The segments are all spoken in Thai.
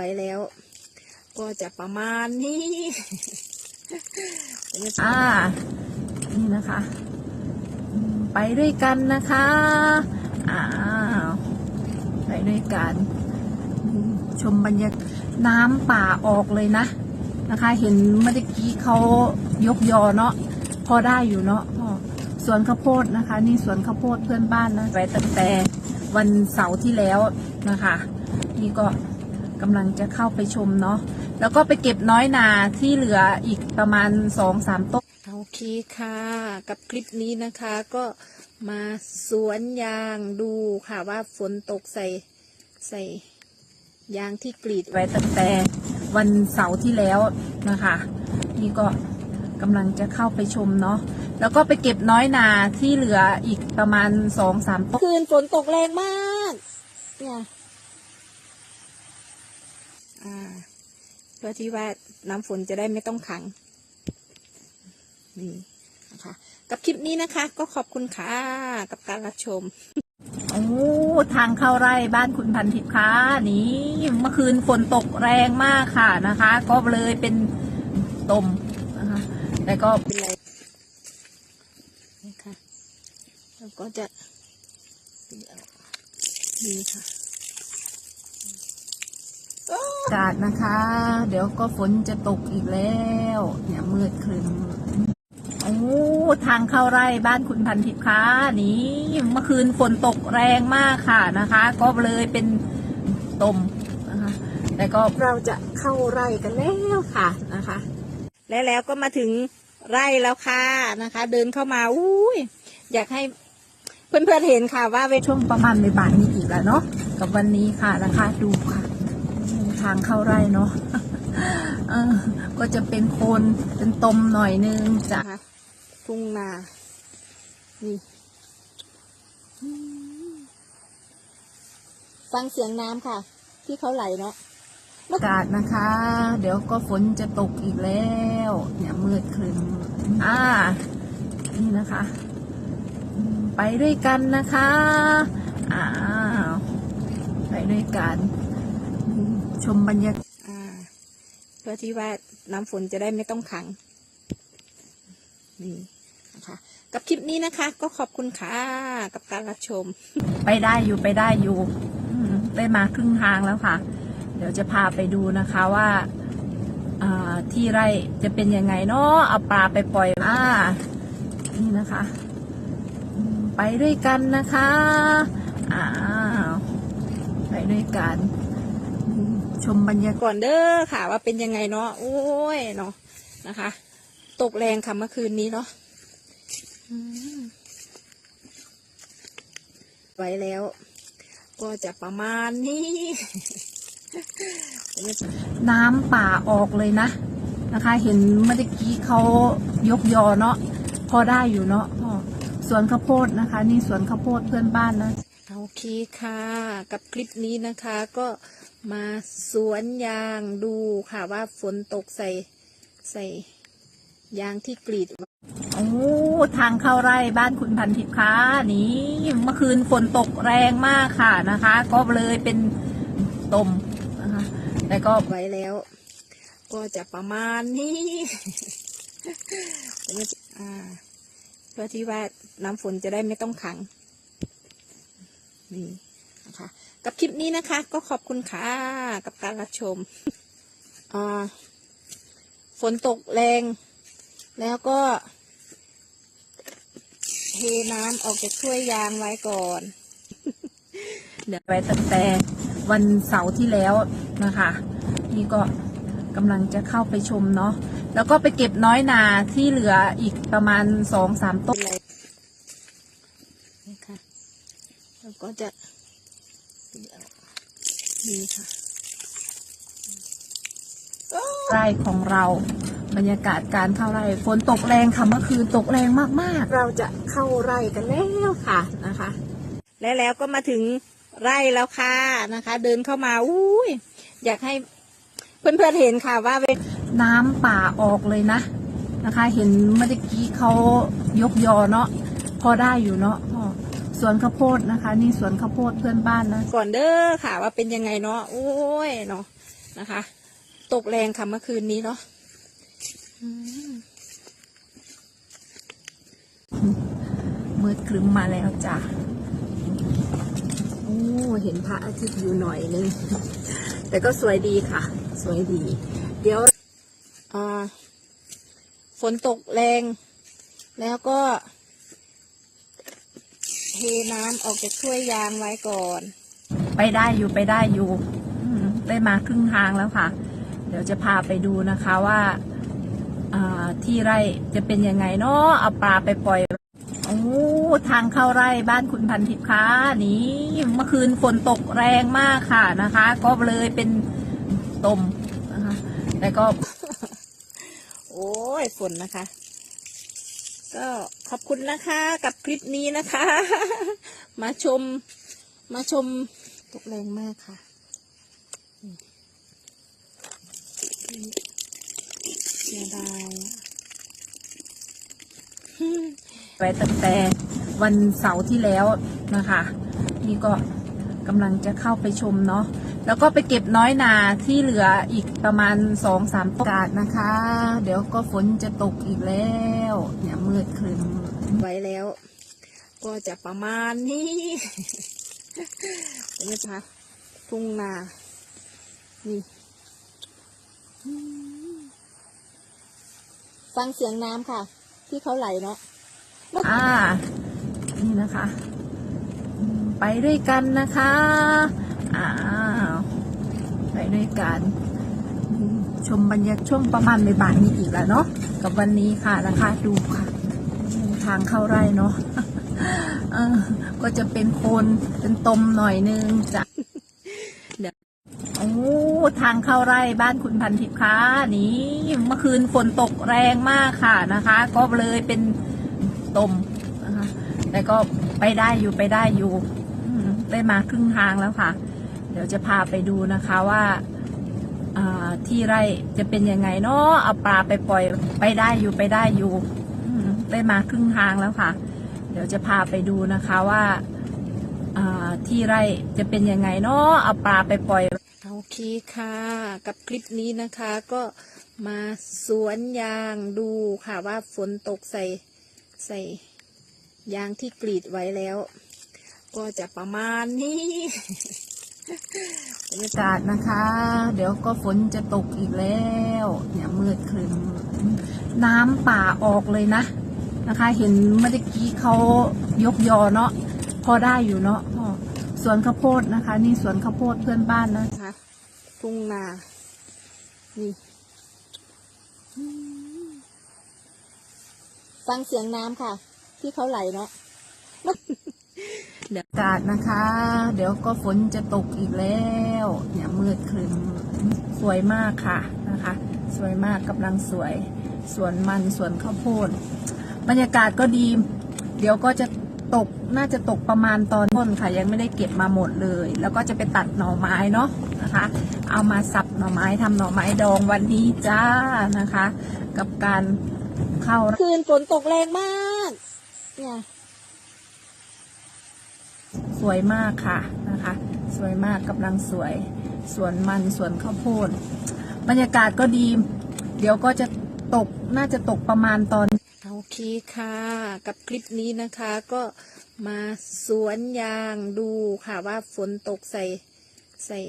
ไว้แล้ว ก็จะประมาณนี้อ่านี่นะคะ ไปด้วยกันนะคะอ้าวไปด้วยกันชมบรรยากาศน้ำป่าออกเลยนะนะคะ เห็นเมื่อกี้เขายกยอเนาะพอได้อยู่เนาะสวนข้าวโพดนะคะ นี่สวนข้าวโพดเพื่อนบ้านนะไปตั้งแต่วันเสาร์ที่แล้วนะคะ นี่ก็ กำลังจะเข้าไปชมเนาะแล้วก็ไปเก็บน้อยนาที่เหลืออีกประมาณสองสามต้นโอเคค่ะ กับคลิปนี้นะคะก็มาสวนยางดูค่ะว่าฝนตกใส่ใส่ยางที่กรีดไว้ตั้งแต่วันเสาร์ที่แล้วนะคะ นี่ก็กำลังจะเข้าไปชมเนาะแล้วก็ไปเก็บน้อยนาที่เหลืออีกประมาณสองสามต้นคืนฝนตกแรงมาก เนี่ยอ่า เพื่อที่ว่าน้ำฝนจะได้ไม่ต้องขัง นี่นะคะ กับคลิปนี้นะคะ ก็ขอบคุณค่ะกับการรับชม โอ้ทางเข้าไร่บ้านคุณพันธิพย์คะนี่เมื่อคืนฝนตกแรงมากค่ะนะคะ ก็เลยเป็นตมนะคะแต่ก็เป็นไรนี่ค่ะแล้วก็จะดีค่ะากาศนะคะ เดี๋ยวก็ฝนจะตกอีกแล้ว เนี่ยมืดครึ้มโอ้ทางเข้าไร่บ้านคุณพันธิพย์คะนี่เมื่อคืนฝนตกแรงมากค่ะนะคะ ก็เลยเป็นตมนะคะแต่ก็เราจะเข้าไร่กันแล้วค่ะนะคะ และแล้วก็มาถึงไร่แล้วค่ะนะคะ เดินเข้ามาอุ้ยอยากให้เพื่อนๆเห็นค่ะว่าเวช่วงประมาณบ่ายนี้อีกแล้วเนาะกับวันนี้ค่ะนะคะ ดูค่ะ ทางเข้าไร่เนาะเออก็จะเป็นโคนเป็นตมหน่อยนึงจ้ะนะคะทุ่งนา นี่อืมฟังเสียงน้ำค่ะ ที่เขาไหลเนาะอากาศนะคะ เดี๋ยวก็ฝนจะตกอีกแล้ว เนี่ยมืดครึ้มอ่า นี่นะคะอืมไปด้วยกันนะคะ อ้าว ไปด้วยกันอืม ชมบรรยากาศอ่าเพื่อที่ว่าน้ำฝนจะได้ไม่ต้องขัง นี่นะคะ กับคลิปนี้นะคะ ก็ขอบคุณค่ะ กับการรับชม ไปได้อยู่ไปได้อยู่อืมได้มาครึ่งทางแล้วค่ะ เดี๋ยวจะพาไปดูนะคะว่าอ่าที่ไร่จะเป็นยังไงเนาะเอาปลาไปปล่อยอ่านี่นะคะอืมไปด้วยกันนะคะอ้าวไปด้วยกันอืม ชมบรรยากาศก่อนเด้อค่ะ ว่าเป็นยังไงเนาะโอ้ยเนาะนะคะ ตกแรงค่ะเมื่อคืนนี้เนาะอืมไว้แล้ว ก็จะประมาณนี้ น้ำป่าออกเลยนะนะคะ เห็นเมื่อกี้เขายกยอเนาะพอได้อยู่เนาะพ่อสวนข้าวโพดนะคะ นี่สวนข้าวโพดเพื่อนบ้านนะโอเคค่ะ กับคลิปนี้นะคะ ก็ มาสวนยางดูค่ะว่าฝนตกใส่ใส่ยางที่กรีด โอ้ ทางเข้าไร่บ้านคุณพันธิพย์คะนี่เมื่อคืนฝนตกแรงมากค่ะนะคะ ก็เลยเป็นตมนะคะแต่ก็ไว้แล้ว ก็จะประมาณนี้อ่าเพื่อที่ว่าน้ำฝนจะได้ไม่ต้องขังนี่ นะคะ กับคลิปนี้นะคะ ก็ขอบคุณค่ะกับการรับชมฝนตกแรง แล้วก็เทน้ำออกจากถ้วยยางไว้ก่อน เดี๋ยวไปตั้งแต่วันเสาร์ที่แล้วนะคะ นี่ก็กำลังจะเข้าไปชมเนาะแล้วก็ไปเก็บน้อยนาที่เหลืออีกประมาณสองสามต้นเป็นไรนี่ค่ะแล้วก็จะ นี่ค่ะไร่ของเรา บรรยากาศการเข้าไร่ฝนตกแรงค่ะเมื่อคืนตกแรงมากเราจะเข้าไร่กันแล้วค่ะนะคะ และแล้วก็มาถึงไร่แล้วค่ะนะคะ เดินเข้ามาอุ้ยอยากให้เพื่อนๆเห็นค่ะว่าเวๆน้ำป่าออกเลยนะนะคะ เห็นเมื่อกี้เขายกยอเนาะพอได้อยู่เนาะพ่อ สวนข้าวโพดนะคะ นี่สวนข้าวโพดเพื่อนบ้านนะ ก่อนเด้อค่ะ ว่าเป็นยังไงเนาะโอ้ยเนาะนะคะ ตกแรงค่ะเมื่อคืนนี้เนาะอืมมืดครึ้มมาแล้วจ้ะโอ้เห็นพระอาทิตย์อยู่หน่อยนึง แต่ก็สวยดีค่ะ สวยดี เดี๋ยวอ่าฝนตกแรง แล้วก็ เทน้ำออกจากถ้วยยางไว้ก่อน ไปได้อยู่ไปได้อยู่อืมได้มาครึ่งทางแล้วค่ะ เดี๋ยวจะพาไปดูนะคะว่าอ่าที่ไร่จะเป็นยังไงเนาะเอาปลาไปปล่อยโอ้ทางเข้าไร่บ้านคุณพันธิพย์คะนี่เมื่อคืนฝนตกแรงมากค่ะนะคะ ก็เลยเป็นตมนะคะแต่ก็ โอ้ยฝนนะคะ ก็ขอบคุณนะคะกับคลิปนี้นะคะ มาชมมาชมตกแรงมากค่ะเสียดายไปตั้งแต่วันเสาร์ที่แล้วนะคะ นี่ก็กำลังจะเข้าไปชมเนาะ แล้วก็ไปเก็บน้อยนาที่เหลืออีกประมาณสองสามโอกาสนะคะ เดี๋ยวก็ฝนจะตกอีกแล้ว เนี่ยมืดครึ้มไว้แล้ว ก็จะประมาณนี้นี่นะคะทุ่งนา นี่ฟังเสียงน้ำค่ะ ที่เขาไหลเนาะอ่า นี่นะคะ ไปด้วยกันนะคะอ้า ไปด้วยกันชมบรรยากาศช่วงประมาณบ่ายนี้อีกแล้วเนาะกับวันนี้ค่ะนะคะดูค่ะ ทางเข้าไร่เนาะก็จะเป็นโคนเป็นตมหน่อยนึงจ้ะเดี๋ยวโอ้ทางเข้าไร่บ้านคุณพันธิพย์คะนี่เมื่อคืนฝนตกแรงมากค่ะนะคะ ก็เลยเป็นตมนะคะแต่ก็ไปได้อยู่ไปได้อยู่ได้มาครึ่งทางแล้วค่ะ เดี๋ยวจะพาไปดูนะคะว่าที่ไร่จะเป็นยังไงเนาะเอาปลาไปปล่อยไปได้อยู่ไปได้อยู่ได้มาครึ่งทางแล้วค่ะ เดี๋ยวจะพาไปดูนะคะว่าที่ไร่จะเป็นยังไงเนาะเอาปลาไปปล่อยโอเคค่ะ กับคลิปนี้นะคะก็มาสวนยางดูค่ะว่าฝนตกใส่ใส่ยางที่กรีดไว้แล้ว ก็จะประมาณนี้ บรรยากาศนะคะ เดี๋ยวก็ฝนจะตกอีกแล้ว เนี่ยมืดครึ้มน้ำป่าออกเลยนะนะคะ เห็นเมื่อกี้เขายกยอเนาะพอได้อยู่เนาะสวนข้าวโพดนะคะ นี่สวนข้าวโพดเพื่อนบ้านนะนะคะทุ่งนานี่ฟังเสียงน้ำค่ะ ที่เขาไหลเนาะ เดี๋ยวอากาศนะคะ เดี๋ยวก็ฝนจะตกอีกแล้ว เนี่ยมืดครึ้มสวยมากค่ะนะคะ สวยมากกำลังสวยสวนมันสวนข้าวโพดบรรยากาศก็ดี เดี๋ยวก็จะตกน่าจะตกประมาณตอนต้นค่ะยังไม่ได้เก็บมาหมดเลย แล้วก็จะไปตัดหน่อไม้เนาะนะคะ เอามาสับหน่อไม้ทำหน่อไม้ดองวันนี้จ้านะคะ กับการเข้าคืนฝนตกแรงมาก เนี่ย สวยมากค่ะนะคะ สวยมากกำลังสวยสวนมันสวนข้าวโพดบรรยากาศก็ดี เดี๋ยวก็จะตกน่าจะตกประมาณตอนโอเคค่ะ กับคลิปนี้นะคะก็มาสวนยางดูค่ะว่าฝนตกใส่ใส่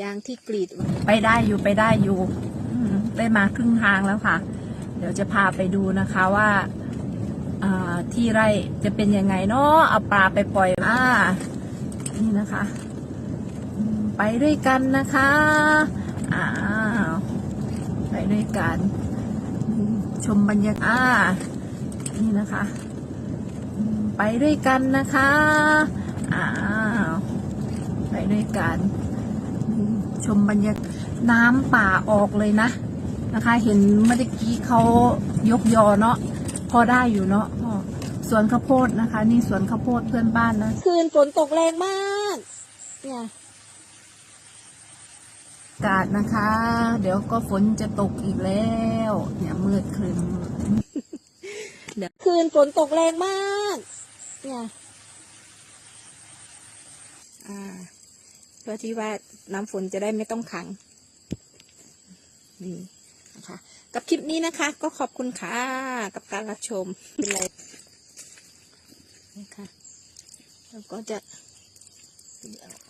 ยางที่กรีดไปได้อยู่ไปได้อยู่อืมได้มาครึ่งทางแล้วค่ะ เดี๋ยวจะพาไปดูนะคะว่าอ่า ที่ไร่จะเป็นยังไงเนาะเอาปลาไปปล่อยอ่านี่นะคะ ไปด้วยกันนะคะอ้าวไปด้วยกันชมบรรยากาศนี่นะคะ ไปด้วยกันนะคะอ้าวไปด้วยกันชมบรรยากาศน้ำป่าออกเลยนะนะคะ เห็นเมื่อกี้เขายกยอเนาะ พอได้อยู่เนาะอ้อสวนข้าวโพดนะคะ นี่สวนข้าวโพดเพื่อนบ้านนะคืนฝนตกแรงมากเนี่ยอากาศนะคะ เดี๋ยวก็ฝนจะตกอีกแล้ว เนี่ยมืดครึ้มคืนฝนตกแรงมาก เนี่ยอ่าเพื่อที่ว่าน้ำฝนจะได้ไม่ต้องขังนี่นะคะ กับคลิปนี้นะคะ ก็ขอบคุณค่ะ กับการรับชมเป็นไรนะคะแล้วก็จะเดี๋ยว